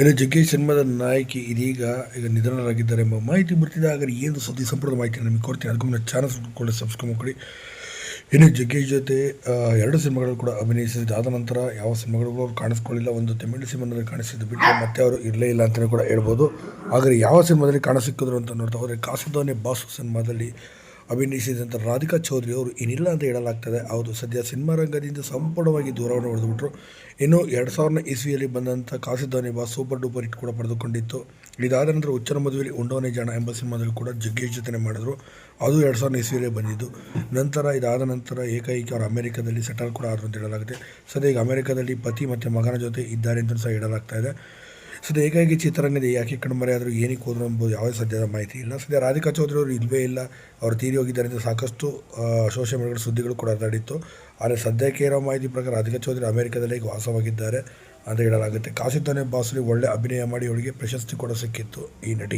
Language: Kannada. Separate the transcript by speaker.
Speaker 1: ಇನ್ನು ಜಗ್ಗೇಶ್ ಸಿನಿಮಾದ ನಾಯಕಿ ಇದೀಗ ಈಗ ನಿಧನರಾಗಿದ್ದಾರೆ ಎಂಬ ಮಾಹಿತಿ ಬರ್ತಿದೆ. ಆದರೆ ಏನು ಸುದ್ದಿ ಸಂಪೂರ್ಣ ಮಾಹಿತಿ ನಿಮಗೆ ಕೊಡ್ತೀನಿ. ಅದಕ್ಕೂ ಮುಂದೆ ಚಾನಲ್ ಕೂಡ ಸಬ್ಸ್ಕ್ರೈಬ್ ಮಾಡಿ ಇನ್ನು ಜಗ್ಗೇಶ್ ಜೊತೆ ಎರಡು ಸಿನಿಮಾಗಳು ಕೂಡ ಅಭಿನಯಿಸಿದ್ದು ಆದ ನಂತರ ಯಾವ ಸಿನಿಮಾಗಳು ಅವರು ಕಾಣಿಸ್ಕೊಳ್ಳಿಲ್ಲ. ಒಂದು ತಮಿಳು ಸಿನಿಮಾದಲ್ಲಿ ಕಾಣಿಸಿದ್ದು ಬಿಟ್ಟರೆ ಮತ್ತೆ ಅವರು ಇರಲೇ ಇಲ್ಲ ಅಂತಲೇ ಕೂಡ ಹೇಳ್ಬೋದು. ಆದರೆ ಯಾವ ಸಿನಿಮಾದಲ್ಲಿ ಕಾಣಿಸಿಕ್ಕಿದ್ರು ಅಂತ ನೋಡ್ತಾ ಹೋದರೆ ಕಾಸಿದೋನೆ ಬಾಸು ಸಿನಿಮಾದಲ್ಲಿ ಅಭಿನಯಿಸಿದಂಥ ರಾಧಿಕಾ ಚೌಧರಿ ಅವರು ಏನಿಲ್ಲ ಅಂತ ಹೇಳಲಾಗ್ತದೆ. ಅವರು ಸದ್ಯ ಸಿನಿಮಾ ರಂಗದಿಂದ ಸಂಪೂರ್ಣವಾಗಿ ದೂರವನ್ನು ಹೊಡೆದುಬಿಟ್ರು ಇನ್ನು ಎರಡು ಸಾವಿರದ ಇಸ್ವಿಯಲ್ಲಿ ಬಂದಂಥ ಕಾಸಿದ್ದೋನಿ ಬಾ ಸೂಪರ್ ಡೂಪರ್ ಹಿಟ್ ಕೂಡ ಪಡೆದುಕೊಂಡಿತ್ತು. ಇದಾದ ನಂತರ ಉಚ್ಚರ ಮದುವೆಯಲ್ಲಿ ಉಂಡೋನೇ ಜಾಣ ಎಂಬ ಸಿನಿಮಾದಲ್ಲಿ ಕೂಡ ಜಗ್ಗೇಶ್ ಜೊತೆ ಮಾಡಿದ್ರು. ಅದು ಎರಡು ಸಾವಿರದ ಇಸ್ವಿಯಲ್ಲೇ ಬಂದಿದ್ದು. ನಂತರ ಇದಾದ ನಂತರ ಏಕೈಕ ಅವರು ಅಮೆರಿಕದಲ್ಲಿ ಸೆಟಲ್ ಕೂಡ ಆದರು ಅಂತ ಹೇಳಲಾಗುತ್ತೆ. ಸದ್ಯ ಈಗ ಅಮೆರಿಕದಲ್ಲಿ ಪತಿ ಮತ್ತು ಮಗನ ಜೊತೆ ಇದ್ದಾರೆ ಅಂತ ಸಹ ಹೇಳಲಾಗ್ತಾ ಇದೆ. ಸದ್ಯ ಏಕಾಏಕಿ ಚಿತ್ರರಂಗದ ಯಾಕೆ ಕಣ್ಮರೆ ಆದರೂ ಏನಕ್ಕೆ ಹೋದ್ರು ಎಂಬುದು ಯಾವುದೇ ಸದ್ಯದ ಮಾಹಿತಿ ಇಲ್ಲ. ಸದ್ಯ ರಾಧಿಕಾ ಚೌಧರಿ ಅವರು ಇಲ್ಲವೇ ಇಲ್ಲ. ಅವರು ತೀರಿ ಹೋಗಿದ್ದಾರೆ ಅಂತ ಸಾಕಷ್ಟು ಸೋಷಿಯಲ್ ಮೀಡಿಯಾಗಳ ಸುದ್ದಿಗಳು ಕೂಡ ಹರಡಿತ್ತು. ಆದರೆ ಸದ್ಯಕ್ಕೆ ಇರೋ ಮಾಹಿತಿ ಪ್ರಕಾರ ರಾಧಿಕಾ ಚೌಧರಿ ಅಮೆರಿಕದಲ್ಲಿ ಈಗ ವಾಸವಾಗಿದ್ದಾರೆ ಅಂತ ಹೇಳಲಾಗುತ್ತೆ. ಕಾಸಿದ್ದಾನೆ ಬಾಸುಲಿ ಒಳ್ಳೆ ಅಭಿನಯ ಮಾಡಿ ಅವಳಿಗೆ ಪ್ರಶಸ್ತಿ ಕೂಡ ಸಿಕ್ಕಿತ್ತು ಈ ನಟಿ.